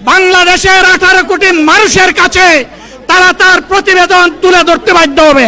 বাংলাদেশের আঠারো কোটি মানুষের কাছে তারা তার প্রতিবেদন তুলে ধরতে বাধ্য হবে।